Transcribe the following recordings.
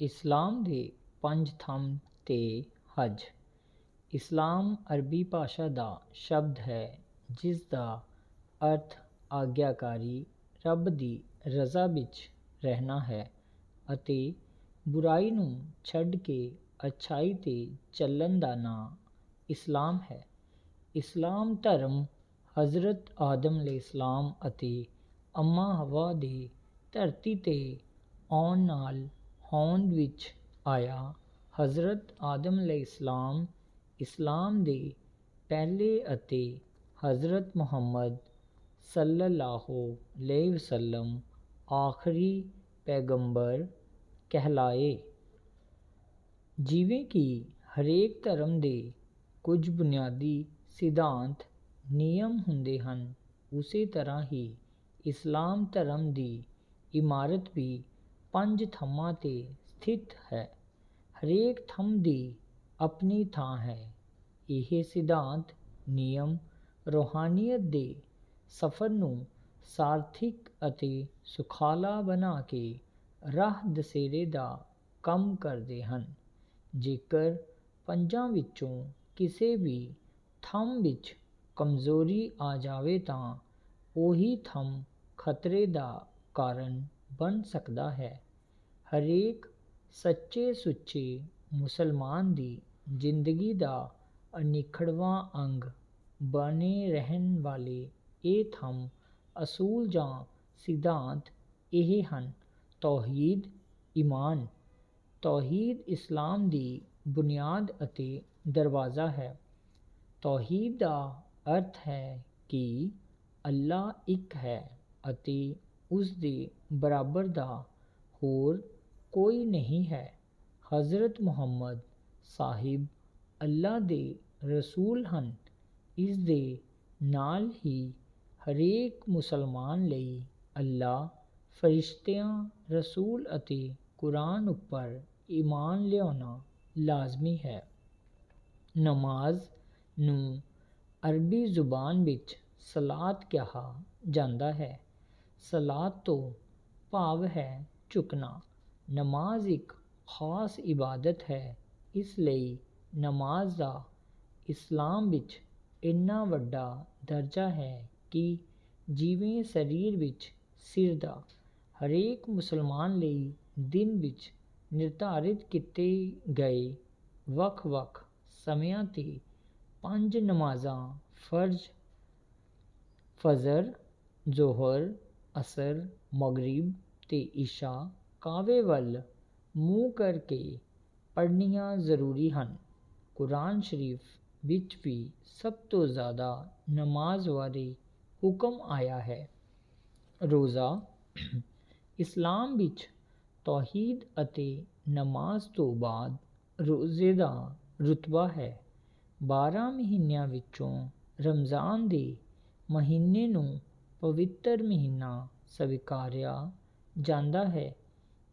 ਇਸਲਾਮ ਦੇ ਪੰਜ ਥੰਮ ਤੇ ਹੱਜ। ਇਸਲਾਮ ਅਰਬੀ ਭਾਸ਼ਾ ਦਾ ਸ਼ਬਦ ਹੈ, ਜਿਸ ਦਾ ਅਰਥ ਆਗਿਆਕਾਰੀ ਰੱਬ ਦੀ ਰਜ਼ਾ ਵਿੱਚ ਰਹਿਣਾ ਹੈ ਅਤੇ ਬੁਰਾਈ ਨੂੰ ਛੱਡ ਕੇ ਅੱਛਾਈ 'ਤੇ ਚੱਲਣ ਦਾ ਨਾਂ ਇਸਲਾਮ ਹੈ। ਇਸਲਾਮ ਧਰਮ ਹਜ਼ਰਤ ਆਦਮ ਅਲੈਹਿਸਲਾਮ ਅਤੇ ਅੰਮਾ ਹਵਾ ਦੇ ਧਰਤੀ 'ਤੇ ਆਉਣ ਨਾਲ ਹੋਂਦ ਵਿੱਚ ਆਇਆ, ਹਜ਼ਰਤ ਆਦਮ ਅਲੈਹਿਸਲਾਮ ਇਸਲਾਮ ਦੇ ਪਹਿਲੇ ਅਤੇ ਹਜ਼ਰਤ ਮੁਹੰਮਦ ਸੱਲੱਲਾਹੁ ਅਲੈਹਿ ਵਸੱਲਮ ਆਖਰੀ ਪੈਗੰਬਰ ਕਹਿਲਾਏ। ਜਿਵੇਂ ਕਿ ਹਰੇਕ ਧਰਮ ਦੇ ਕੁਝ ਬੁਨਿਆਦੀ ਸਿਧਾਂਤ, ਨਿਯਮ ਹੁੰਦੇ ਹਨ, ਉਸੇ ਤਰ੍ਹਾਂ ਹੀ ਇਸਲਾਮ ਧਰਮ ਦੀ ਇਮਾਰਤ ਵੀ ਪੰਜ ਥੰਮਾਂ 'ਤੇ ਸਥਿਤ ਹੈ। ਹਰੇਕ ਥੰਮ ਦੀ ਆਪਣੀ ਥਾਂ ਹੈ। ਇਹ ਸਿਧਾਂਤ, ਨਿਯਮ, ਰੂਹਾਨੀਅਤ ਦੇ ਸਫ਼ਰ ਨੂੰ ਸਾਰਥਿਕ ਅਤੇ ਸੁਖਾਲਾ ਬਣਾ ਕੇ ਰਾਹ ਦਸੇਰੇ ਦਾ ਕੰਮ ਕਰਦੇ ਹਨ। ਜੇਕਰ ਪੰਜਾਂ ਵਿੱਚੋਂ ਕਿਸੇ ਵੀ ਥੰਮ ਵਿੱਚ ਕਮਜ਼ੋਰੀ ਆ ਜਾਵੇ ਤਾਂ ਉਹੀ ਥੰਮ ਖਤਰੇ ਦਾ ਕਾਰਨ ਬਣ ਸਕਦਾ ਹੈ। ਹਰੇਕ ਸੱਚੇ ਸੁੱਚੇ ਮੁਸਲਮਾਨ ਦੀ ਜ਼ਿੰਦਗੀ ਦਾ ਅਨਿੱਖੜਵਾਂ ਅੰਗ ਬਣੇ ਰਹਿਣ ਵਾਲੇ ਇਹ ਥੰਮ, ਅਸੂਲ ਜਾਂ ਸਿਧਾਂਤ ਇਹ ਹਨ। ਤੌਹੀਦ, ਈਮਾਨ। ਤੌਹੀਦ ਇਸਲਾਮ ਦੀ ਬੁਨਿਆਦ ਅਤੇ ਦਰਵਾਜ਼ਾ ਹੈ। ਤੌਹੀਦ ਦਾ ਅਰਥ ਹੈ ਕਿ ਅੱਲਾ ਇੱਕ ਹੈ ਅਤੇ ਉਸ ਦੇ ਬਰਾਬਰ ਦਾ ਹੋਰ ਕੋਈ ਨਹੀਂ ਹੈ। ਹਜ਼ਰਤ ਮੁਹੰਮਦ ਸਾਹਿਬ ਅੱਲਾ ਦੇ ਰਸੂਲ ਹਨ। ਇਸ ਦੇ ਨਾਲ ਹੀ ਹਰੇਕ ਮੁਸਲਮਾਨ ਲਈ ਅੱਲਾ ਫਰਿਸ਼ਤਿਆਂ, ਰਸੂਲ ਅਤੇ ਕੁਰਾਨ ਉੱਪਰ ਈਮਾਨ ਲਿਆਉਣਾ ਲਾਜ਼ਮੀ ਹੈ। ਨਮਾਜ਼ ਨੂੰ ਅਰਬੀ ਜ਼ੁਬਾਨ ਵਿੱਚ ਸਲਾਤ ਕਿਹਾ ਜਾਂਦਾ ਹੈ। ਸਲਾਤ ਤੋਂ ਭਾਵ ਹੈ ਝੁਕਣਾ ਨਮਾਜ਼ ਇੱਕ ਖਾਸ ਇਬਾਦਤ ਹੈ, ਇਸ ਲਈ ਨਮਾਜ਼ ਦਾ ਇਸਲਾਮ ਵਿੱਚ ਇੰਨਾ ਵੱਡਾ ਦਰਜਾ ਹੈ ਕਿ ਜਿਵੇਂ ਸਰੀਰ ਵਿੱਚ ਸਿਰ ਦਾ ਹਰੇਕ ਮੁਸਲਮਾਨ ਲਈ ਦਿਨ ਵਿੱਚ ਨਿਰਧਾਰਿਤ ਕੀਤੇ ਗਏ ਵੱਖ ਵੱਖ ਸਮਿਆਂ 'ਤੇ ਪੰਜ ਨਮਾਜ਼ਾਂ, ਫਰਜ਼, ਫਜਰ, ਜ਼ੋਹਰ, ਅਸਰ, ਮਗਰਿਬ ਤੇ ਇਸ਼ਾ ਕਾਵੇ ਵੱਲ ਮੂੰਹ ਕਰਕੇ ਪੜ੍ਹਨੀਆਂ ਜ਼ਰੂਰੀ ਹਨ। ਕੁਰਾਨ ਸ਼ਰੀਫ ਵਿੱਚ ਵੀ ਸਭ ਤੋਂ ਜ਼ਿਆਦਾ ਨਮਾਜ਼ ਬਾਰੇ ਹੁਕਮ ਆਇਆ ਹੈ। ਰੋਜ਼ਾ, ਇਸਲਾਮ ਵਿੱਚ ਤੌਹੀਦ ਅਤੇ ਨਮਾਜ਼ ਤੋਂ ਬਾਅਦ ਰੋਜ਼ੇ ਦਾ ਰੁਤਬਾ ਹੈ। ਬਾਰਾਂ ਮਹੀਨਿਆਂ ਵਿੱਚੋਂ ਰਮਜ਼ਾਨ ਦੇ ਮਹੀਨੇ ਨੂੰ ਪਵਿੱਤਰ ਮਹੀਨਾ ਸਵੀਕਾਰਿਆ ਜਾਂਦਾ ਹੈ।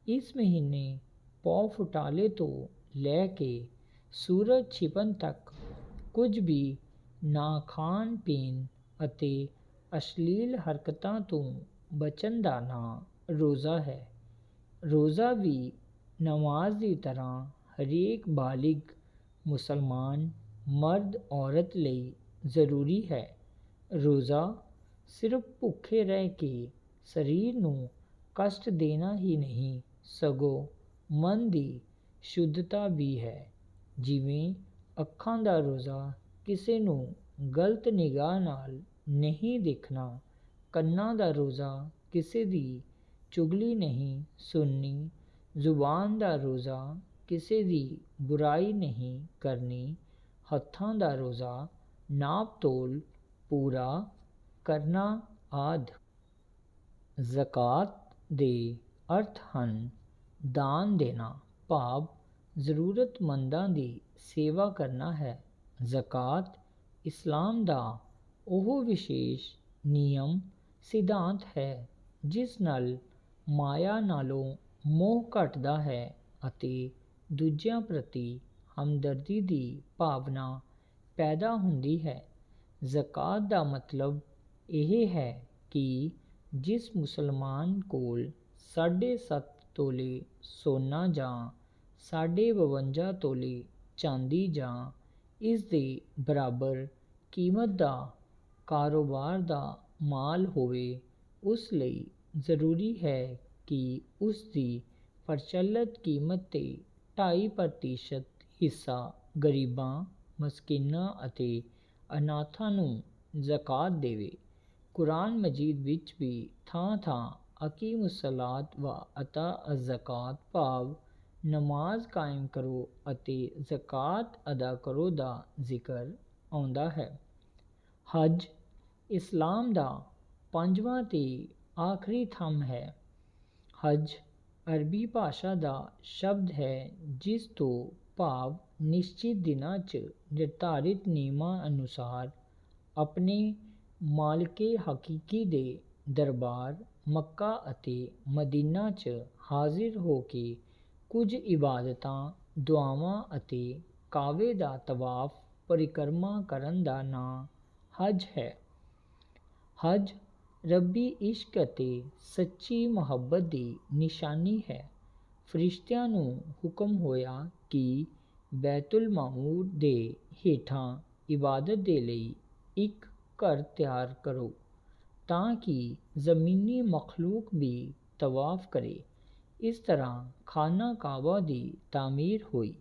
ਇਸ ਮਹੀਨੇ ਪੌ ਫੁਟਾਲੇ ਤੋਂ ਲੈ ਕੇ ਸੂਰਜ ਛਿਪਣ ਤੱਕ ਕੁਝ ਵੀ ਨਾ ਖਾਣ ਪੀਣ ਅਤੇ ਅਸ਼ਲੀਲ ਹਰਕਤਾਂ ਤੋਂ ਬਚਣ ਦਾ ਨਾਂ ਰੋਜ਼ਾ ਹੈ। ਰੋਜ਼ਾ ਵੀ ਨਮਾਜ਼ ਦੀ ਤਰ੍ਹਾਂ ਹਰੇਕ ਬਾਲਿਗ ਮੁਸਲਮਾਨ, ਮਰਦ, ਔਰਤ ਲਈ ਜ਼ਰੂਰੀ ਹੈ। ਰੋਜ਼ਾ ਸਿਰਫ ਭੁੱਖੇ ਰਹਿ ਕੇ ਸਰੀਰ ਨੂੰ ਕਸ਼ਟ ਦੇਣਾ ਹੀ ਨਹੀਂ ਸਗੋਂ ਮਨ ਦੀ ਸ਼ੁੱਧਤਾ ਵੀ ਹੈ। ਜਿਵੇਂ ਅੱਖਾਂ ਦਾ ਰੋਜ਼ਾ ਕਿਸੇ ਨੂੰ ਗਲਤ ਨਿਗਾਹ ਨਾਲ ਨਹੀਂ ਦੇਖਣਾ, ਕੰਨਾਂ ਦਾ ਰੋਜ਼ਾ ਕਿਸੇ ਦੀ ਚੁਗਲੀ ਨਹੀਂ ਸੁਣਨੀ, ਜ਼ੁਬਾਨ ਦਾ ਰੋਜ਼ਾ ਕਿਸੇ ਦੀ ਬੁਰਾਈ ਨਹੀਂ ਕਰਨੀ, ਹੱਥਾਂ ਦਾ ਰੋਜ਼ਾ ਨਾਪ ਤੋਲ ਪੂਰਾ ਕਰਨਾ ਆਦਿ। ਜ਼ਕਾਤ ਦੇ ਅਰਥ ਹਨ। ਦਾਨ ਦੇਣਾ ਭਾਵ ਜ਼ਰੂਰਤਮੰਦਾਂ ਦੀ ਸੇਵਾ ਕਰਨਾ ਹੈ। ਜ਼ਕਾਤ, ਇਸਲਾਮ ਦਾ ਉਹ ਵਿਸ਼ੇਸ਼ ਨਿਯਮ, ਸਿਧਾਂਤ ਹੈ ਜਿਸ ਨਾਲ ਮਾਇਆ ਨਾਲੋਂ ਮੋਹ ਘਟਦਾ ਹੈ ਅਤੇ ਦੂਜਿਆਂ ਪ੍ਰਤੀ ਹਮਦਰਦੀ ਦੀ ਭਾਵਨਾ ਪੈਦਾ ਹੁੰਦੀ ਹੈ। ਜ਼ਕਾਤ ਦਾ ਮਤਲਬ ਇਹ ਹੈ ਕਿ ਜਿਸ ਮੁਸਲਮਾਨ ਕੋਲ ਸਾਢੇ ਸੱਤ ਤੋਲੇ ਸੋਨਾ ਜਾਂ ਸਾਢੇ ਬਵੰਜਾ ਤੋਲੇ ਚਾਂਦੀ ਜਾਂ ਇਸ ਦੇ ਬਰਾਬਰ ਕੀਮਤ ਦਾ ਕਾਰੋਬਾਰ ਦਾ ਮਾਲ ਹੋਵੇ, ਉਸ ਲਈ ਜ਼ਰੂਰੀ ਹੈ ਕਿ ਉਸ ਦੀ ਪ੍ਰਚਲਿਤ ਕੀਮਤ ਤੇ ਢਾਈ ਪ੍ਰਤੀਸ਼ਤ ਹਿੱਸਾ ਗਰੀਬਾਂ, ਮਸਕੀਨਾਂ ਅਤੇ ਅਨਾਥਾਂ ਨੂੰ ਜ਼ਕਾਤ ਦੇਵੇ। ਕੁਰਾਨ ਮਜੀਦ ਵਿੱਚ ਵੀ ਥਾਂ ਥਾਂ ਅਕੀਮੁਸਸਲਾਤ ਵ ਅਤਾ ਅਜ਼ਕਾਤ ਭਾਵ, ਨਮਾਜ਼ ਕਾਇਮ ਕਰੋ ਅਤੇ ਜ਼ਕਾਤ ਅਦਾ ਕਰੋ ਦਾ ਜ਼ਿਕਰ ਆਉਂਦਾ ਹੈ। ਹਜ, ਇਸਲਾਮ ਦਾ ਪੰਜਵਾਂ ਤੇ ਆਖਰੀ ਥੰਮ ਹੈ। ਹਜ, ਅਰਬੀ ਭਾਸ਼ਾ ਦਾ ਸ਼ਬਦ ਹੈ, ਜਿਸ ਤੋਂ ਭਾਵ ਨਿਸ਼ਚਿਤ ਦਿਨਾਂ 'ਚ ਨਿਰਧਾਰਿਤ ਨਿਯਮਾਂ ਅਨੁਸਾਰ ਆਪਣੇ ਮਾਲਕੇ ਹਕੀਕੀ ਦੇ ਦਰਬਾਰ ਮੱਕਾ ਅਤੇ ਮਦੀਨਾ 'ਚ ਹਾਜ਼ਰ ਹੋ ਕੇ ਕੁਝ ਇਬਾਦਤਾਂ, ਦੁਆਵਾਂ ਅਤੇ ਕਾਵੇ ਦਾ ਤਵਾਫ ਪਰਿਕਰਮਾ ਕਰਨ ਦਾ ਨਾਂ ਹਜ ਹੈ। ਹਜ ਰੱਬੀ ਇਸ਼ਕ ਅਤੇ ਸੱਚੀ ਮੁਹੱਬਤ ਦੀ ਨਿਸ਼ਾਨੀ ਹੈ। ਫਰਿਸ਼ਤਿਆਂ ਨੂੰ ਹੁਕਮ ਹੋਇਆ ਕਿ ਬੈਤੁਲ ਮਾਮੂਰ ਦੇ ਹੇਠਾਂ ਇਬਾਦਤ ਦੇ ਲਈ ਇੱਕ ਘਰ ਤਿਆਰ ਕਰੋ, ਤਾਂ ਕਿ ਜ਼ਮੀਨੀ ਮਖਲੂਕ ਵੀ ਤਵਾਫ ਕਰੇ। ਇਸ ਤਰ੍ਹਾਂ ਖਾਨਾ ਕਾਬਾ ਦੀ ਤਾਮੀਰ ਹੋਈ।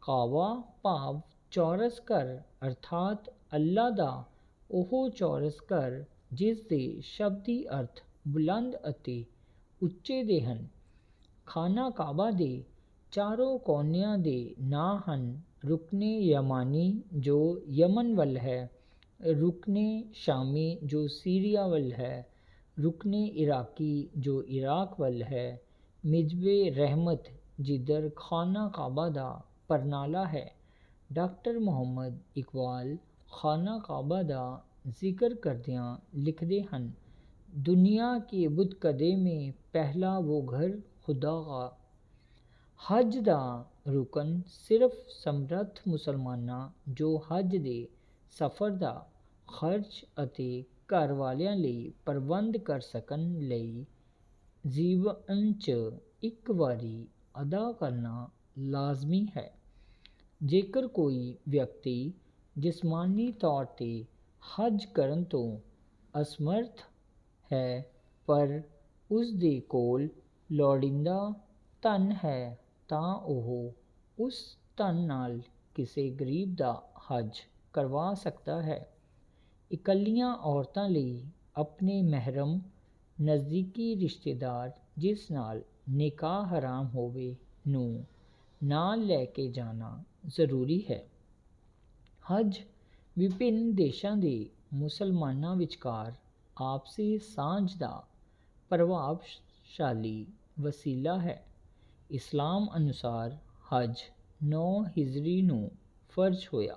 ਕਾਬਾ ਭਾਵ ਚੌਰਸ ਘਰ, ਅਰਥਾਤ ਅੱਲਾ ਦਾ ਉਹ ਚੌਰਸ ਘਰ, ਜਿਸ ਦੇ ਸ਼ਬਦੀ ਅਰਥ ਬੁਲੰਦ ਅਤੇ ਉੱਚੇ ਦੇ ਹਨ। ਖਾਨਾ ਕਾਬਾ ਦੇ ਚਾਰੋਂ ਕੋਨਿਆਂ ਦੇ ਨਾਂ ਹਨ ਰੁਕਨੇ ਯਮਾਨੀ, ਜੋ ਯਮਨ ਵੱਲ ਹੈ, ਰੁਕਨੇ ਸ਼ਾਮੀ, ਜੋ ਸੀਰੀਆ ਵੱਲ ਹੈ ਰੁਕਨੇ ਇਰਾਕੀ ਜੋ ਇਰਾਕ ਵੱਲ ਹੈ ਮਿਜਬੇ ਰਹਿਮਤ ਜਿੱਧਰ ਖਾਨਾ ਕਾਬਾ ਦਾ ਪਰਨਾਲਾ ਹੈ ਡਾਕਟਰ ਮੁਹੰਮਦ ਇਕਬਾਲ ਖਾਨਾ ਕਾਬਾ ਦਾ ਜ਼ਿਕਰ ਕਰਦਿਆਂ ਲਿਖਦੇ ਹਨ ਦੁਨੀਆ ਕੇ ਬੁਤਕਦੇ ਮੇਂ ਪਹਿਲਾ ਉਹ ਘਰ ਖੁਦਾ ਕਾ ਹਜ ਦਾ ਰੁਕਨ ਸਿਰਫ ਸਮਰੱਥ ਮੁਸਲਮਾਨਾਂ ਜੋ ਹਜ ਦੇ ਸਫ਼ਰ ਦਾ ਖਰਚ ਅਤੇ ਘਰ ਵਾਲਿਆਂ ਲਈ ਪ੍ਰਬੰਧ ਕਰ ਸਕਣ ਲਈ ਜੀਵਨ 'ਚ ਇੱਕ ਵਾਰੀ ਅਦਾ ਕਰਨਾ ਲਾਜ਼ਮੀ ਹੈ। ਜੇਕਰ ਕੋਈ ਵਿਅਕਤੀ ਜਿਸਮਾਨੀ ਤੌਰ ਤੇ ਹਜ ਕਰਨ ਤੋਂ ਅਸਮਰਥ ਹੈ, ਪਰ ਉਸ ਦੇ ਕੋਲ ਲੋੜੀਂਦਾ ਧਨ ਹੈ, ਤਾਂ ਉਹ ਉਸ ਧਨ ਨਾਲ ਕਿਸੇ ਗਰੀਬ ਦਾ ਹਜ ਕਰਵਾ ਸਕਦਾ ਹੈ। ਇਕੱਲੀਆਂ ਔਰਤਾਂ ਲਈ ਆਪਣੇ ਮਹਿਰਮ, ਨਜ਼ਦੀਕੀ ਰਿਸ਼ਤੇਦਾਰ ਜਿਸ ਨਾਲ ਨਿਕਾਹ ਹਰਾਮ ਹੋਵੇ ਨੂੰ ਨਾਲ ਲੈ ਕੇ ਜਾਣਾ ਜ਼ਰੂਰੀ ਹੈ। ਹਜ ਵਿਭਿੰਨ ਦੇਸ਼ਾਂ ਦੇ ਮੁਸਲਮਾਨਾਂ ਵਿਚਕਾਰ ਆਪਸੀ ਸਾਂਝ ਦਾ ਪ੍ਰਭਾਵਸ਼ਾਲੀ ਵਸੀਲਾ ਹੈ। ਇਸਲਾਮ ਅਨੁਸਾਰ ਹਜ 9 ਹਿਜਰੀ ਨੂੰ ਫਰਜ਼ ਹੋਇਆ।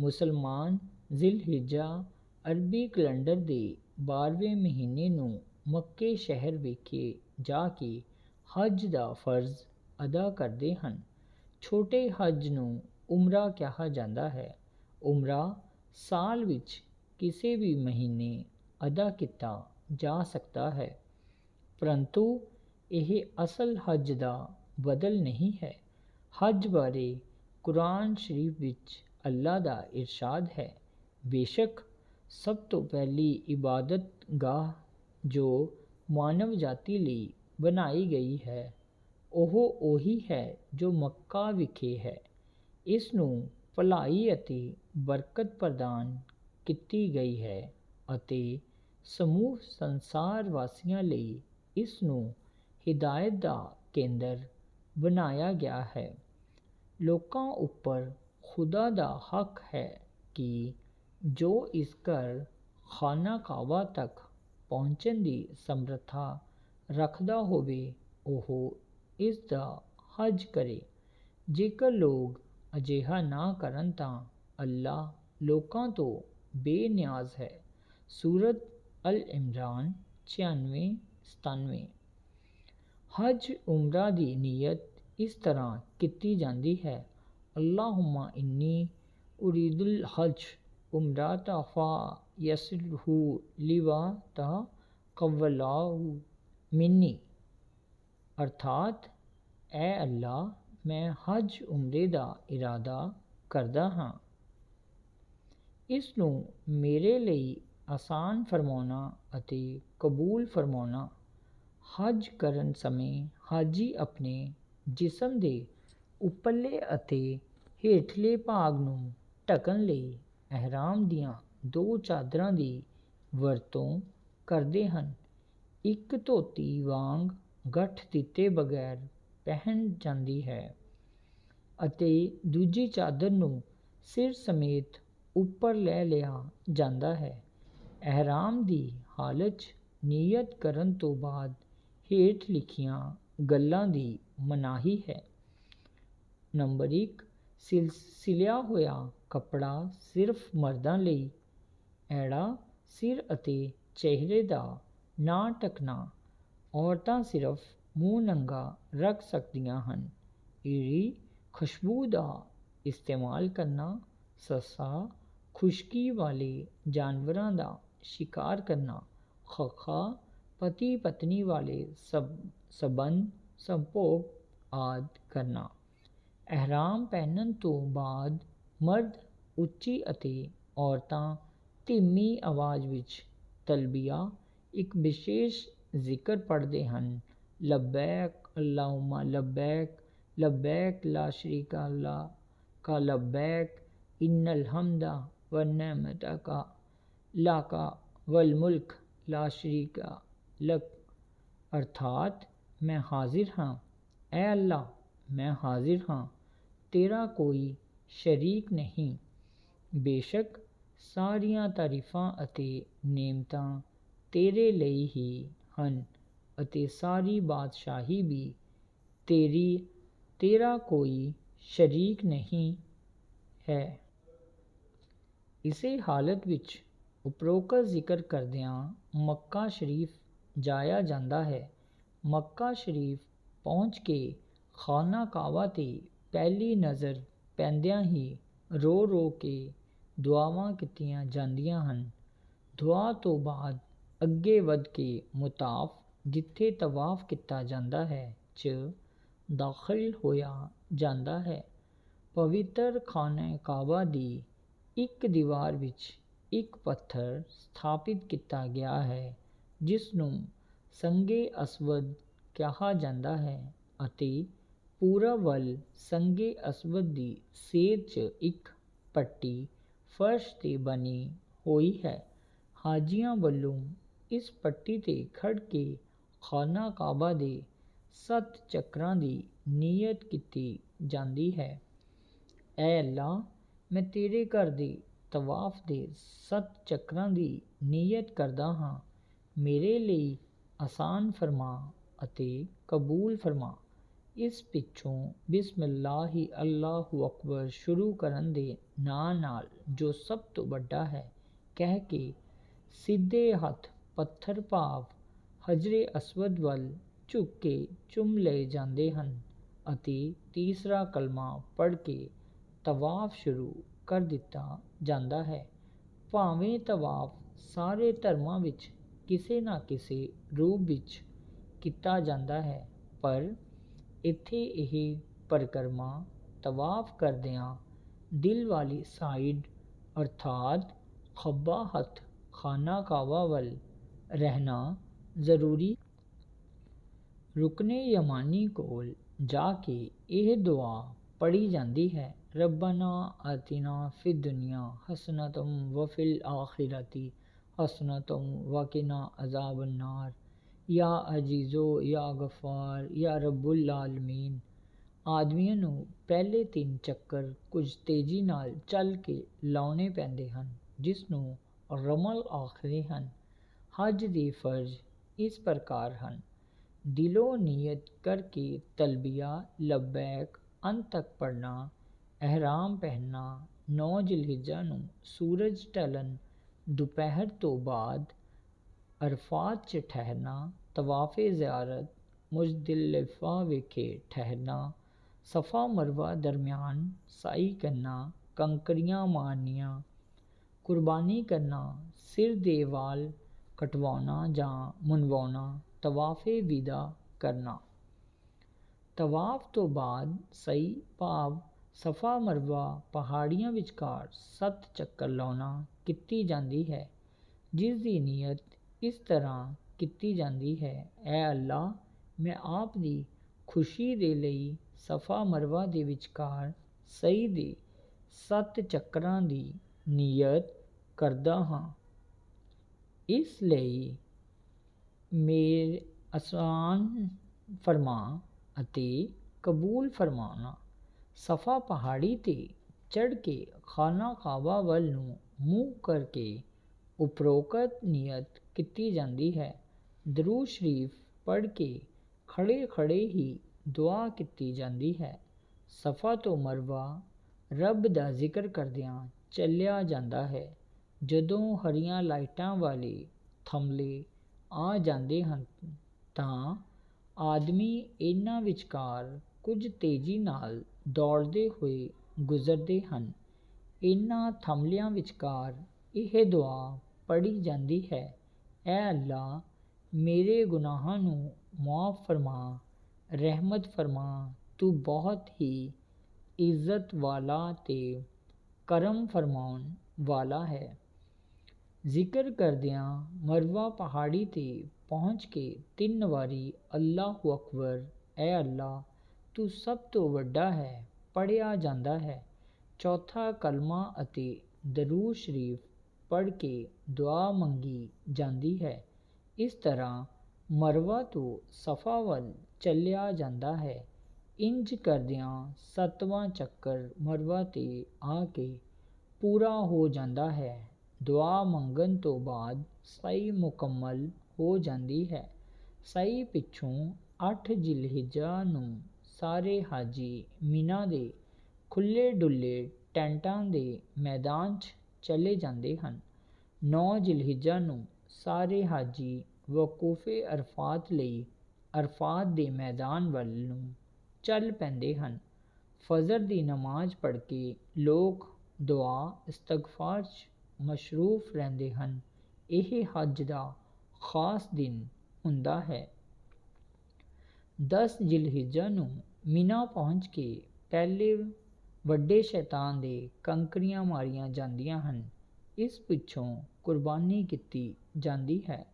ਮੁਸਲਮਾਨ ਜ਼ਿਲਹਿਜਾ ਅਰਬੀ ਕੈਲੰਡਰ ਦੇ 12ਵੇਂ ਮਹੀਨੇ ਨੂੰ ਮੱਕੇ ਸ਼ਹਿਰ ਵਿਖੇ ਜਾ ਕੇ ਹਜ ਦਾ ਫਰਜ਼ ਅਦਾ ਕਰਦੇ ਹਨ। ਛੋਟੇ ਹਜ ਨੂੰ ਉਮਰਾ ਕਿਹਾ ਜਾਂਦਾ ਹੈ। ਉਮਰਾ ਸਾਲ ਵਿੱਚ ਕਿਸੇ ਵੀ ਮਹੀਨੇ ਅਦਾ ਕੀਤਾ ਜਾ ਸਕਦਾ ਹੈ। ਪਰੰਤੂ ਇਹ ਅਸਲ ਹਜ ਦਾ ਬਦਲ ਨਹੀਂ ਹੈ। ਹਜ ਬਾਰੇ ਕੁਰਾਨ ਸ਼ਰੀਫ ਵਿੱਚ ਅੱਲਾ ਦਾ ਇਰਸ਼ਾਦ ਹੈ। ਬੇਸ਼ੱਕ ਸਭ ਤੋਂ ਪਹਿਲੀ ਇਬਾਦਤ ਗਾਹ ਜੋ ਮਾਨਵ ਜਾਤੀ ਲਈ ਬਣਾਈ ਗਈ ਹੈ, ਉਹ ਉਹੀ ਹੈ ਜੋ ਮੱਕਾ ਵਿਖੇ ਹੈ। ਇਸ ਨੂੰ ਭਲਾਈ ਅਤੇ ਬਰਕਤ ਪ੍ਰਦਾਨ ਕੀਤੀ ਗਈ ਹੈ ਅਤੇ ਸਮੂਹ ਸੰਸਾਰ ਵਾਸੀਆਂ ਲਈ ਇਸ ਨੂੰ ਹਿਦਾਇਤ ਦਾ ਕੇਂਦਰ ਬਣਾਇਆ ਗਿਆ ਹੈ। ਲੋਕਾਂ ਉੱਪਰ ਖੁਦਾ ਦਾ ਹੱਕ ਹੈ ਕਿ ਜੋ ਇਸ ਘਰ ਖਾਨਾ ਕਾਬਾ ਤੱਕ ਪਹੁੰਚਣ ਦੀ ਸਮਰੱਥਾ ਰੱਖਦਾ ਹੋਵੇ, ਉਹ ਇਸ ਦਾ ਹਜ ਕਰੇ। ਜੇਕਰ ਲੋਕ ਅਜਿਹਾ ਨਾ ਕਰਨ ਤਾਂ ਅੱਲਾ ਲੋਕਾਂ ਤੋਂ ਬੇਨਿਆਜ਼ ਹੈ। ਸੂਰਤ ਅਲ ਇਮਰਾਨ 96 97 ਹਜ ਉਮਰਾ ਦੀ ਨੀਅਤ ਇਸ ਤਰ੍ਹਾਂ ਕੀਤੀ ਜਾਂਦੀ ਹੈ, ਅੱਲਾਹੁਮਾ ਇੰਨੀ ਉਰੀਦੁਲ ਹਜ ਉਮਰਾਤਾ ਫਾ ਯਸਿਲਹੂ ਲਿਵਾ ਤਾ ਕਵਲਾਹੂ ਮਿੰਨੀ ਅਰਥਾਤ ਐ ਅੱਲਾ ਮੈਂ ਹਜ ਉਮਰੇ ਦਾ ਇਰਾਦਾ ਕਰਦਾ ਹਾਂ ਇਸ ਨੂੰ ਮੇਰੇ ਲਈ ਆਸਾਨ ਫਰਮਾਉਣਾ ਅਤੇ ਕਬੂਲ ਫਰਮਾਉਣਾ, ਹਜ ਕਰਨ ਸਮੇਂ ਹਾਜੀ ਆਪਣੇ ਜਿਸਮ ਦੇ ਉੱਪਰਲੇ ਅਤੇ ਹੇਠਲੇ ਭਾਗ ਨੂੰ ਢੱਕਣ ਲਈ ਅਹਿਰਾਮ ਦੀਆਂ ਦੋ ਚਾਦਰਾਂ ਦੀ ਵਰਤੋਂ ਕਰਦੇ ਹਨ। ਇੱਕ ਧੋਤੀ ਵਾਂਗ ਗੱਠ ਦਿੱਤੇ ਬਗੈਰ ਪਹਿਨ ਜਾਂਦੀ ਹੈ ਅਤੇ ਦੂਜੀ ਚਾਦਰ ਨੂੰ ਸਿਰ ਸਮੇਤ ਉੱਪਰ ਲੈ ਲਿਆ ਜਾਂਦਾ ਹੈ। ਅਹਿਰਾਮ ਦੀ ਹਾਲਤ 'ਚ ਨੀਅਤ ਕਰਨ ਤੋਂ ਬਾਅਦ ਹੇਠ ਲਿਖੀਆਂ ਗੱਲਾਂ ਦੀ ਮਨਾਹੀ ਹੈ। ਨੰਬਰ ਇੱਕ 1 ਸਿਲਿਆ ਹੋਇਆ ਕੱਪੜਾ ਸਿਰਫ ਮਰਦਾਂ ਲਈ, ਐੜਾ ਸਿਰ ਅਤੇ ਚਿਹਰੇ ਦਾ ਨਾ ਢੱਕਣਾ, ਔਰਤਾਂ ਸਿਰਫ ਮੂੰਹ ਨੰਗਾ ਰੱਖ ਸਕਦੀਆਂ ਹਨ। ਈੜੀ ਖੁਸ਼ਬੂ ਦਾ ਇਸਤੇਮਾਲ ਕਰਨਾ, ਸੱਸਾ ਖੁਸ਼ਕੀ ਵਾਲੇ ਜਾਨਵਰਾਂ ਦਾ ਸ਼ਿਕਾਰ ਕਰਨਾ, ਖਖਾ ਪਤੀ ਪਤਨੀ ਵਾਲੇ ਸਬ, ਸਬੰਧ ਸੰਭੋਗ ਆਦਿ ਕਰਨਾ। ਅਹਿਰਾਮ ਪਹਿਨਣ ਤੋਂ ਬਾਅਦ ਮਰਦ ਉੱਚੀ ਅਤੇ ਔਰਤਾਂ ਧੀਮੀ ਆਵਾਜ਼ ਵਿੱਚ ਤਲਬੀਆ ਇੱਕ ਵਿਸ਼ੇਸ਼ ਜ਼ਿਕਰ ਪੜ੍ਹਦੇ ਹਨ। ਲੱਬੈਕ, ਅੱਲਾਹੁਮਾ ਲੱਬੈਕ ਲੱਬੈਕ ਲਾ ਸ਼ਰੀਕਾ ਲਕਾ ਲੱਬੈਕ, ਇਨਲ ਹਮਦਾ ਕਾ, ਲਾ ਕਾ ਵਲ ਮੁਲਕ, ਲਾ ਸ਼ਰੀਕਾ ਲਕ। ਅਰਥਾਤ ਮੈਂ ਹਾਜ਼ਰ ਹਾਂ। ਐ ਅੱਲਾ, ਮੈਂ ਹਾਜ਼ਰ ਹਾਂ। ਤੇਰਾ ਕੋਈ ਸ਼ਰੀਕ ਨਹੀਂ। ਬੇਸ਼ੱਕ ਸਾਰੀਆਂ ਤਾਰੀਫਾਂ ਅਤੇ ਨੇਮਤਾਂ ਤੇਰੇ ਲਈ ਹੀ ਹਨ ਅਤੇ ਸਾਰੀ ਬਾਦਸ਼ਾਹੀ ਵੀ ਤੇਰੀ, ਤੇਰਾ ਕੋਈ ਸ਼ਰੀਕ ਨਹੀਂ ਹੈ। ਇਸੇ ਹਾਲਤ ਵਿੱਚ ਉਪਰੋਕਤ ਜ਼ਿਕਰ ਕਰਦਿਆਂ ਮੱਕਾ ਸ਼ਰੀਫ ਜਾਇਆ ਜਾਂਦਾ ਹੈ। ਮੱਕਾ ਸ਼ਰੀਫ ਪਹੁੰਚ ਕੇ ਖਾਨਾ ਕਾਬਾ 'ਤੇ ਪਹਿਲੀ ਨਜ਼ਰ ਪੈਂਦਿਆਂ ਹੀ ਰੋ ਰੋ ਕੇ ਦੁਆਵਾਂ ਕੀਤੀਆਂ ਜਾਂਦੀਆਂ ਹਨ। ਦੁਆ ਤੋਂ ਬਾਅਦ ਅੱਗੇ ਵਧ ਕੇ ਮੁਤਾਫ ਜਿੱਥੇ ਤਵਾਫ ਕੀਤਾ ਜਾਂਦਾ ਹੈ, 'ਚ ਦਾਖਲ ਹੋਇਆ ਜਾਂਦਾ ਹੈ। ਪਵਿੱਤਰ ਖਾਨੇ ਕਾਬਾ ਦੀ ਇੱਕ ਦੀਵਾਰ ਵਿੱਚ ਇੱਕ ਪੱਥਰ ਸਥਾਪਿਤ ਕੀਤਾ ਗਿਆ ਹੈ ਜਿਸ ਨੂੰ ਸੰਗੇ ਅਸਵਦ ਕਿਹਾ ਜਾਂਦਾ ਹੈ ਅਤੇ ਪੂਰਬ ਵੱਲ ਸੰਗੇ ਅਸਵਦ ਦੀ ਸੇਧ 'ਚ ਇੱਕ ਪੱਟੀ ਫਰਸ਼ 'ਤੇ ਬਣੀ ਹੋਈ ਹੈ। ਹਾਜੀਆਂ ਵੱਲੋਂ ਇਸ ਪੱਟੀ 'ਤੇ ਖੜ੍ਹ ਕੇ ਖਾਨਾ ਕਾਬਾ ਦੇ ਸੱਤ ਚੱਕਰਾਂ ਦੀ ਨੀਅਤ ਕੀਤੀ ਜਾਂਦੀ ਹੈ। ਐ ਅੱਲਾ, ਮੈਂ ਤੇਰੇ ਘਰ ਦੇ ਤਵਾਫ ਦੇ ਸੱਤ ਚੱਕਰਾਂ ਦੀ ਨੀਅਤ ਕਰਦਾ ਹਾਂ। ਮੇਰੇ ਲਈ ਆਸਾਨ ਫਰਮਾ ਅਤੇ ਕਬੂਲ ਫਰਮਾ। ਇਸ ਪਿੱਛੋਂ ਬਿਸਮਿਲ੍ਲਾਹਿ ਅੱਲਾਹੁ ਅਕਬਰ ਸ਼ੁਰੂ ਕਰਨ ਦੇ ਨਾਂ ਨਾਲ ਜੋ ਸਭ ਤੋਂ ਵੱਡਾ ਹੈ, ਕਹਿ ਕੇ ਸਿੱਧੇ ਹੱਥ ਪੱਥਰ ਭਾਵ ਹਜਰੇ ਅਸਵਦ ਵੱਲ ਝੁਕ ਕੇ ਚੁੰਮ ਲਏ ਜਾਂਦੇ ਹਨ ਅਤੇ ਤੀਸਰਾ ਕਲਮਾ ਪੜ੍ਹ ਕੇ ਤਵਾਫ ਸ਼ੁਰੂ ਕਰ ਦਿੱਤਾ ਜਾਂਦਾ ਹੈ। ਭਾਵੇਂ ਤਵਾਫ ਸਾਰੇ ਧਰਮਾਂ ਵਿੱਚ ਕਿਸੇ ਨਾ ਕਿਸੇ ਰੂਪ ਵਿੱਚ ਕੀਤਾ ਜਾਂਦਾ ਹੈ, ਪਰ ਇੱਥੇ ਇਹ ਪਰਿਕਰਮਾ ਤਵਾਫ ਕਰਦਿਆਂ ਦਿਲ ਵਾਲੀ ਸਾਈਡ, ਅਰਥਾਤ ਖੱਬਾ ਹੱਥ ਖਾਨਾ ਕਾਬਾ ਵੱਲ ਰਹਿਣਾ ਜ਼ਰੂਰੀ। ਰੁਕਨੇ ਯਮਾਨੀ ਕੋਲ ਜਾ ਕੇ ਇਹ ਦੁਆ ਪੜ੍ਹੀ ਜਾਂਦੀ ਹੈ, ਰੱਬਨਾ ਆਤਿਨਾ ਫਿਦ ਦੁਨੀਆ ਹਸਨਤਮ ਵ ਫਿਲ ਆਖਿਰਤੀ ਹਸਨਤਮ ਵ ਕਿਨਾ ਅਜ਼ਾਬਨ ਨਾਰ। ਯਾ ਅਜ਼ੀਜ਼ੋ, ਯਾ ਗਫਾਰ, ਯਾ ਰੱਬੁਲ ਆਲਮੀਨ ਆਦਮੀਆਂ ਨੂੰ ਪਹਿਲੇ ਤਿੰਨ ਚੱਕਰ ਕੁਝ ਤੇਜ਼ੀ ਨਾਲ ਚੱਲ ਕੇ ਲਾਉਣੇ ਪੈਂਦੇ ਹਨ, ਜਿਸ ਨੂੰ ਰਮਲ ਆਖਦੇ ਹਨ। ਹਜ ਦੇ ਫਰਜ਼ ਇਸ ਪ੍ਰਕਾਰ ਹਨ। ਦਿਲੋਂ ਨੀਅਤ ਕਰਕੇ ਤਲਬੀਆ, ਲਬੈਕ, ਅੰਤ ਤੱਕ ਪੜ੍ਹਨਾ, ਅਹਿਰਾਮ ਪਹਿਨਣਾ 9 ਜ਼ਿਲਹਿੱਜਾ ਨੂੰ ਸੂਰਜ ਢਲਣ, ਦੁਪਹਿਰ ਤੋਂ ਬਾਅਦ ਅਰਫਾਤ 'ਚ ਠਹਿਰਨਾ, ਤਵਾਫ ਜ਼ਿਆਰਤ, ਮੁਜ਼ਦਲਿਫਾ ਵਿਖੇ ਠਹਿਰਨਾ, ਸਫਾ ਮਰਵਾ ਦਰਮਿਆਨ ਸਾਈ ਕਰਨਾ ਕੰਕਰੀਆਂ ਮਾਰਨੀਆਂ, ਕੁਰਬਾਨੀ ਕਰਨਾ, ਸਿਰ ਦੇ ਵਾਲ ਕਟਵਾਉਣਾ ਜਾਂ ਮੁੰਨਵਾਉਣਾ, ਤਵਾਫੇ ਵਿਦਾ ਕਰਨਾ। ਤਵਾਫ ਤੋਂ ਬਾਅਦ ਸਹੀ ਭਾਵ, ਸਫਾ ਮਰਵਾ ਪਹਾੜੀਆਂ ਵਿਚਕਾਰ ਸੱਤ ਚੱਕਰ ਲਾਉਣਾ ਕੀਤੀ ਜਾਂਦੀ ਹੈ, ਜਿਸ ਦੀ ਨੀਅਤ ਕਿਸ ਤਰ੍ਹਾਂ ਕੀਤੀ ਜਾਂਦੀ ਹੈ? ਐ ਅੱਲਾ ਮੈਂ ਆਪ ਦੀ ਖੁਸ਼ੀ ਦੇ ਲਈ ਸਫਾ ਮਰਵਾ ਦੇ ਵਿਚਕਾਰ ਸਈ ਦੇ ਸੱਤ ਚੱਕਰਾਂ ਦੀ ਨੀਅਤ ਕਰਦਾ ਹਾਂ। ਇਸ ਲਈ ਮੇਰੇ ਆਸਾਨ ਫਰਮਾ ਅਤੇ ਕਬੂਲ ਫਰਮਾਉਣਾ, ਸਫਾ ਪਹਾੜੀ ਤੇ ਚੜ੍ਹ ਕੇ ਖਾਨਾ ਕਾਬਾ ਵੱਲ ਨੂੰ ਮੂੰਹ ਕਰਕੇ ਉਪਰੋਕਤ ਨੀਅਤ ਕੀਤੀ ਜਾਂਦੀ ਹੈ। ਦਰੂਦ ਸ਼ਰੀਫ ਪੜ੍ਹ ਕੇ ਖੜੇ ਖੜੇ ਹੀ ਦੁਆ ਕੀਤੀ ਜਾਂਦੀ ਹੈ। ਸਫਾ ਤੋਂ ਮਰਵਾ ਰੱਬ ਦਾ ਜ਼ਿਕਰ ਕਰਦਿਆਂ ਚੱਲਿਆ ਜਾਂਦਾ ਹੈ। ਜਦੋਂ ਹਰੀਆਂ ਲਾਈਟਾਂ ਵਾਲੇ ਥੰਮਲੇ ਆ ਜਾਂਦੇ ਹਨ ਤਾਂ ਆਦਮੀ ਇਹਨਾਂ ਵਿਚਕਾਰ ਕੁਝ ਤੇਜ਼ੀ ਨਾਲ ਦੌੜਦੇ ਹੋਏ ਗੁਜ਼ਰਦੇ ਹਨ। ਇਹਨਾਂ ਥੰਮਲਿਆਂ ਵਿਚਕਾਰ ਇਹ ਦੁਆ ਪੜ੍ਹੀ ਜਾਂਦੀ ਹੈ। ਐ ਅੱਲਾ, ਮੇਰੇ ਗੁਨਾਹਾਂ ਨੂੰ ਮੁਆਫ ਫਰਮਾ, ਰਹਿਮਤ ਫਰਮਾ, ਤੂੰ ਬਹੁਤ ਹੀ ਇੱਜ਼ਤ ਵਾਲਾ ਤੇ ਕਰਮ ਫਰਮਾਉਣ ਵਾਲਾ ਹੈ। ਜ਼ਿਕਰ ਕਰਦਿਆਂ ਮਰਵਾ ਪਹਾੜੀ ਤੇ ਪਹੁੰਚ ਕੇ ਤਿੰਨ ਵਾਰੀ ਅੱਲਾਹੁ ਅਕਬਰ, ਐ ਅੱਲਾ, ਤੂੰ ਸਭ ਤੋਂ ਵੱਡਾ ਹੈ, ਪੜ੍ਹਿਆ ਜਾਂਦਾ ਹੈ। ਚੌਥਾ ਕਲਮਾ ਅਤੇ ਦਰੂਦ ਸ਼ਰੀਫ ਪੜ੍ਹ ਕੇ ਦੁਆ ਮੰਗੀ ਜਾਂਦੀ ਹੈ। ਇਸ ਤਰ੍ਹਾਂ ਮਰਵਾ ਤੋਂ ਸਫਾ ਵੱਲ ਚੱਲਿਆ ਜਾਂਦਾ ਹੈ। ਇੰਜ ਕਰਦਿਆਂ ਸੱਤਵਾਂ ਚੱਕਰ ਮਰਵਾ ਤੇ ਆ ਕੇ ਪੂਰਾ ਹੋ ਜਾਂਦਾ ਹੈ। ਦੁਆ ਮੰਗਣ ਤੋਂ ਬਾਅਦ ਸਈ ਮੁਕੰਮਲ ਹੋ ਜਾਂਦੀ ਹੈ। ਸਈ ਪਿੱਛੋਂ ਅੱਠ ਜ਼ਿਲਹਿਜਾ ਨੂੰ ਸਾਰੇ ਹਾਜੀ ਮੀਨਾ ਦੇ ਖੁੱਲ੍ਹੇ ਡੁੱਲੇ ਟੈਂਟਾਂ ਦੇ ਮੈਦਾਨ 'ਚ ਚਲੇ ਜਾਂਦੇ ਹਨ। 9 ਜ਼ਿਲਹਿਜਾ ਨੂੰ ਸਾਰੇ ਹਾਜੀ ਵਕੂਫੇ ਅਰਫਾਤ ਲਈ ਅਰਫਾਤ ਦੇ ਮੈਦਾਨ ਵੱਲ ਨੂੰ ਚੱਲ ਪੈਂਦੇ ਹਨ। ਫਜਰ ਦੀ ਨਮਾਜ਼ ਪੜ੍ਹ ਕੇ ਲੋਕ ਦੁਆ, ਇਸਤਗਫਾਰ 'ਚ ਮਸ਼ਰੂਫ ਰਹਿੰਦੇ ਹਨ। ਇਹ ਹੱਜ ਦਾ ਖਾਸ ਦਿਨ ਹੁੰਦਾ ਹੈ। 10 ਜ਼ਿਲਹਿਜਾ ਨੂੰ ਮੀਨਾ ਪਹੁੰਚ ਕੇ ਪਹਿਲੇ ਵੱਡੇ ਸ਼ੈਤਾਨ ਦੇ ਕੰਕਰੀਆਂ ਮਾਰੀਆਂ ਜਾਂਦੀਆਂ ਹਨ। ਇਸ ਪਿੱਛੋਂ ਕੁਰਬਾਨੀ ਕੀਤੀ ਜਾਂਦੀ ਹੈ।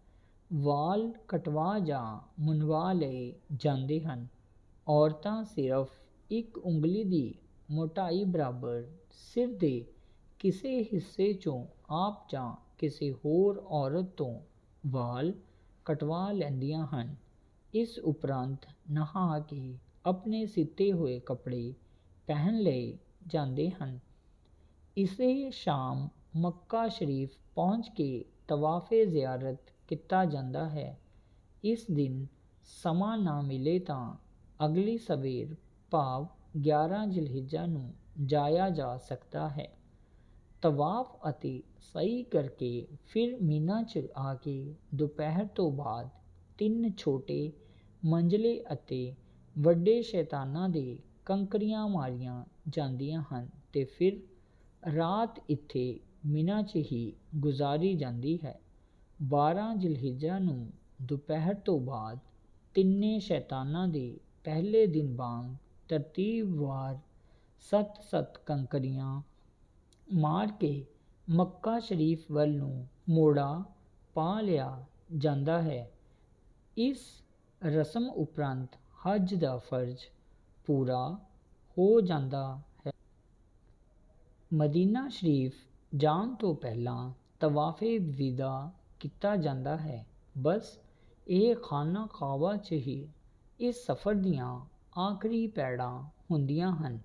ਵਾਲ ਕਟਵਾ ਜਾਂ ਮੁੰਨਵਾ ਲਏ ਜਾਂਦੇ ਹਨ। ਔਰਤਾਂ ਸਿਰਫ ਇੱਕ ਉਂਗਲੀ ਦੀ ਮੋਟਾਈ ਬਰਾਬਰ ਸਿਰ ਦੇ ਕਿਸੇ ਹਿੱਸੇ 'ਚੋਂ ਆਪ ਜਾਂ ਕਿਸੇ ਹੋਰ ਔਰਤ ਤੋਂ ਵਾਲ ਕਟਵਾ ਲੈਂਦੀਆਂ ਹਨ। ਇਸ ਉਪਰੰਤ ਨਹਾ ਕੇ ਆਪਣੇ ਸਿੱਤੇ ਹੋਏ ਕੱਪੜੇ ਪਹਿਨ ਲਏ ਜਾਂਦੇ ਹਨ। ਇਸੇ ਸ਼ਾਮ ਮੱਕਾ ਸ਼ਰੀਫ ਪਹੁੰਚ ਕੇ ਤਵਾਫੇ ਜ਼ਿਆਰਤ ਕੀਤਾ ਜਾਂਦਾ ਹੈ। ਇਸ ਦਿਨ ਸਮਾਂ ਨਾ ਮਿਲੇ ਤਾਂ ਅਗਲੀ ਸਵੇਰ ਭਾਵ 11 ਜ਼ਿਲਹਿਜਾ ਨੂੰ ਜਾਇਆ ਜਾ ਸਕਦਾ ਹੈ। ਤਵਾਫ ਅਤੇ ਸਹੀ ਕਰਕੇ ਫਿਰ ਮੀਨਾ 'ਚ ਆ ਕੇ ਦੁਪਹਿਰ ਤੋਂ ਬਾਅਦ ਤਿੰਨ ਛੋਟੇ ਮੰਜ਼ਲੇ ਅਤੇ ਵੱਡੇ ਸ਼ੈਤਾਨਾਂ ਦੇ ਕੰਕਰੀਆਂ ਮਾਰੀਆਂ ਜਾਂਦੀਆਂ ਹਨ ਅਤੇ ਫਿਰ ਰਾਤ ਇੱਥੇ ਮੀਨਾ 'ਚ ਹੀ ਗੁਜ਼ਾਰੀ ਜਾਂਦੀ ਹੈ। 12 ਜ਼ਿਲਹਿਜਾ ਨੂੰ ਦੁਪਹਿਰ ਤੋਂ ਬਾਅਦ ਤਿੰਨੇ ਸ਼ੈਤਾਨਾਂ ਦੇ ਪਹਿਲੇ ਦਿਨ ਵਾਂਗ ਤਰਤੀਬਵਾਰ ਸੱਤ ਸੱਤ ਕੰਕਰੀਆਂ ਮਾਰ ਕੇ ਮੱਕਾ ਸ਼ਰੀਫ ਵੱਲ ਨੂੰ ਮੋੜਾ ਪਾ ਲਿਆ ਜਾਂਦਾ ਹੈ। ਇਸ ਰਸਮ ਉਪਰੰਤ ਹੱਜ ਦਾ ਫਰਜ਼ ਪੂਰਾ ਹੋ ਜਾਂਦਾ ਹੈ। ਮਦੀਨਾ ਸ਼ਰੀਫ ਜਾਣ ਤੋਂ ਪਹਿਲਾਂ ਤਵਾਫੇ ਵਿਦਾ ਕੀਤਾ ਜਾਂਦਾ ਹੈ। ਬਸ ਇਹ ਖਾਨਾ ਕਾਬਾ 'ਚ ਹੀ ਇਸ ਸਫ਼ਰ ਦੀਆਂ ਆਖਰੀ ਪੈੜਾਂ ਹੁੰਦੀਆਂ ਹਨ।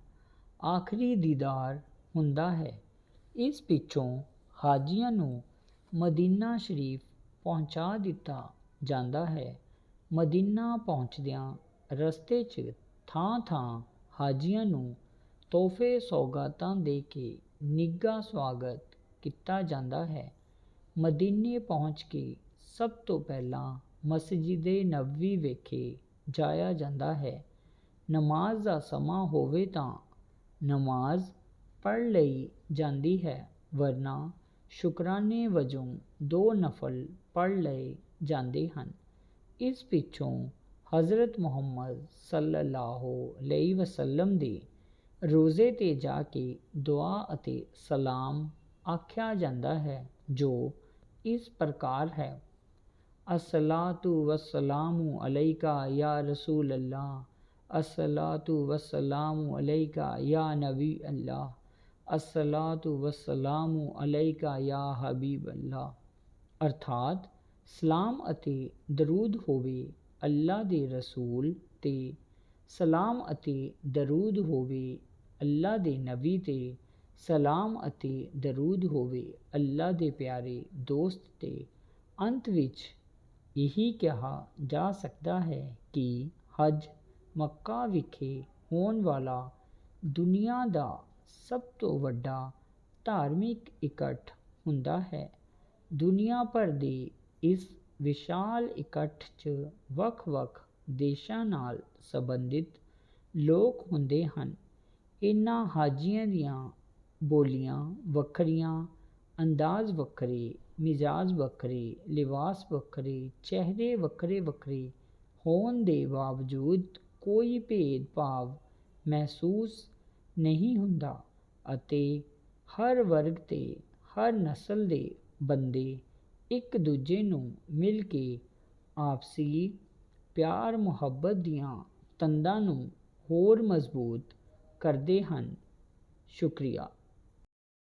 ਆਖਰੀ ਦੀਦਾਰ ਹੁੰਦਾ ਹੈ। ਇਸ ਪਿੱਛੋਂ ਹਾਜੀਆਂ ਨੂੰ ਮਦੀਨਾ ਸ਼ਰੀਫ ਪਹੁੰਚਾ ਦਿੱਤਾ ਜਾਂਦਾ ਹੈ। ਮਦੀਨਾ ਪਹੁੰਚਦਿਆਂ ਰਸਤੇ 'ਚ ਥਾਂ ਥਾਂ ਹਾਜੀਆਂ ਨੂੰ ਤੋਹਫੇ ਸੌਗਾਤਾਂ ਦੇ ਕੇ ਨਿੱਘਾ ਸਵਾਗਤ ਕੀਤਾ ਜਾਂਦਾ ਹੈ। ਮਦੀਨੇ ਪਹੁੰਚ ਕੇ ਸਭ ਤੋਂ ਪਹਿਲਾਂ ਮਸਜਿਦ ਨਬਵੀ ਵਿਖੇ ਜਾਇਆ ਜਾਂਦਾ ਹੈ। ਨਮਾਜ਼ ਦਾ ਸਮਾਂ ਹੋਵੇ ਤਾਂ ਨਮਾਜ਼ ਪੜ੍ਹ ਲਈ ਜਾਂਦੀ ਹੈ, ਵਰਨਾ ਸ਼ੁਕਰਾਨੇ ਵਜੋਂ ਦੋ ਨਫਲ ਪੜ੍ਹ ਲਏ ਜਾਂਦੇ ਹਨ। ਇਸ ਪਿੱਛੋਂ ਹਜ਼ਰਤ ਮੁਹੰਮਦ ਸੱਲੱਲਾਹੁ ਅਲੈਹਿ ਵਸੱਲਮ ਦੇ ਰੋਜ਼ੇ ਤੇ ਜਾ ਕੇ ਦੁਆ ਅਤੇ ਸਲਾਮ ਆਖਿਆ ਜਾਂਦਾ ਹੈ ਜੋ ਇਸ ਪ੍ਰਕਾਰ ਹੈ ਅਸਲਾਤੁ ਵਸਲਾਮੁ ਅਲੈਕਾ ਯਾ ਰਸੂਲ ਅੱਲਾਹ ਅਸਲਾਤੁ ਵਸਲਾਮੁ ਅਲੈਕਾ ਯਾ ਨਬੀ ਅੱਲਾਹ ਅਸਲਾਤੁ ਵਸਲਾਮੁ ਅਲੈਕਾ ਯਾ ਹਬੀਬ ਅੱਲਾਹ ਅਰਥਾਤ ਸਲਾਮ ਅਤੇ ਦਰੂਦ ਹੋਵੇ ਅੱਲਾ ਦੇ ਰਸੂਲ ਤੇ ਸਲਾਮ ਅਤੇ ਦਰੂਦ ਹੋਵੇ ਅੱਲਾ ਦੇ ਨਬੀ ਤੇ ਸਲਾਮ ਅਤੇ ਦਰੂਦ ਹੋਵੇ ਅੱਲਾ ਦੇ ਪਿਆਰੇ ਦੋਸਤ ਤੇ ਅੰਤ ਵਿੱਚ ਇਹੀ ਕਿਹਾ ਜਾ ਸਕਦਾ ਹੈ ਕਿ ਹਜ ਮੱਕਾ ਵਿਖੇ ਹੋਣ ਵਾਲਾ ਦੁਨੀਆ ਦਾ ਸਭ ਤੋਂ ਵੱਡਾ ਧਾਰਮਿਕ ਇਕੱਠ ਹੁੰਦਾ ਹੈ। ਦੁਨੀਆ ਭਰ ਦੇ ਇਸ ਵਿਸ਼ਾਲ ਇਕੱਠ 'ਚ ਵੱਖ-ਵੱਖ ਦੇਸ਼ਾਂ ਨਾਲ ਸੰਬੰਧਿਤ ਲੋਕ ਹੁੰਦੇ ਹਨ। ਇਹਨਾਂ ਹਾਜੀਆਂ ਦੀਆਂ ਬੋਲੀਆਂ ਵੱਖਰੀਆਂ, ਅੰਦਾਜ਼ ਵੱਖਰੇ, ਮਿਜ਼ਾਜ ਵੱਖਰੇ, ਲਿਬਾਸ ਵੱਖਰੇ, ਚਿਹਰੇ ਵੱਖਰੇ ਵੱਖਰੇ ਹੋਣ ਦੇ ਬਾਵਜੂਦ ਕੋਈ ਭੇਦਭਾਵ ਮਹਿਸੂਸ ਨਹੀਂ ਹੁੰਦਾ ਅਤੇ ਹਰ ਵਰਗ ਤੇ ਹਰ ਨਸਲ ਦੇ ਬੰਦੇ ਇੱਕ ਦੂਜੇ ਨੂੰ ਮਿਲ ਕੇ ਆਪਸੀ ਪਿਆਰ, ਮੁਹੱਬਤ ਦੀਆਂ ਤੰਦਾਂ ਨੂੰ ਹੋਰ ਮਜ਼ਬੂਤ ਕਰਦੇ ਹਨ। ਸ਼ੁਕਰੀਆ।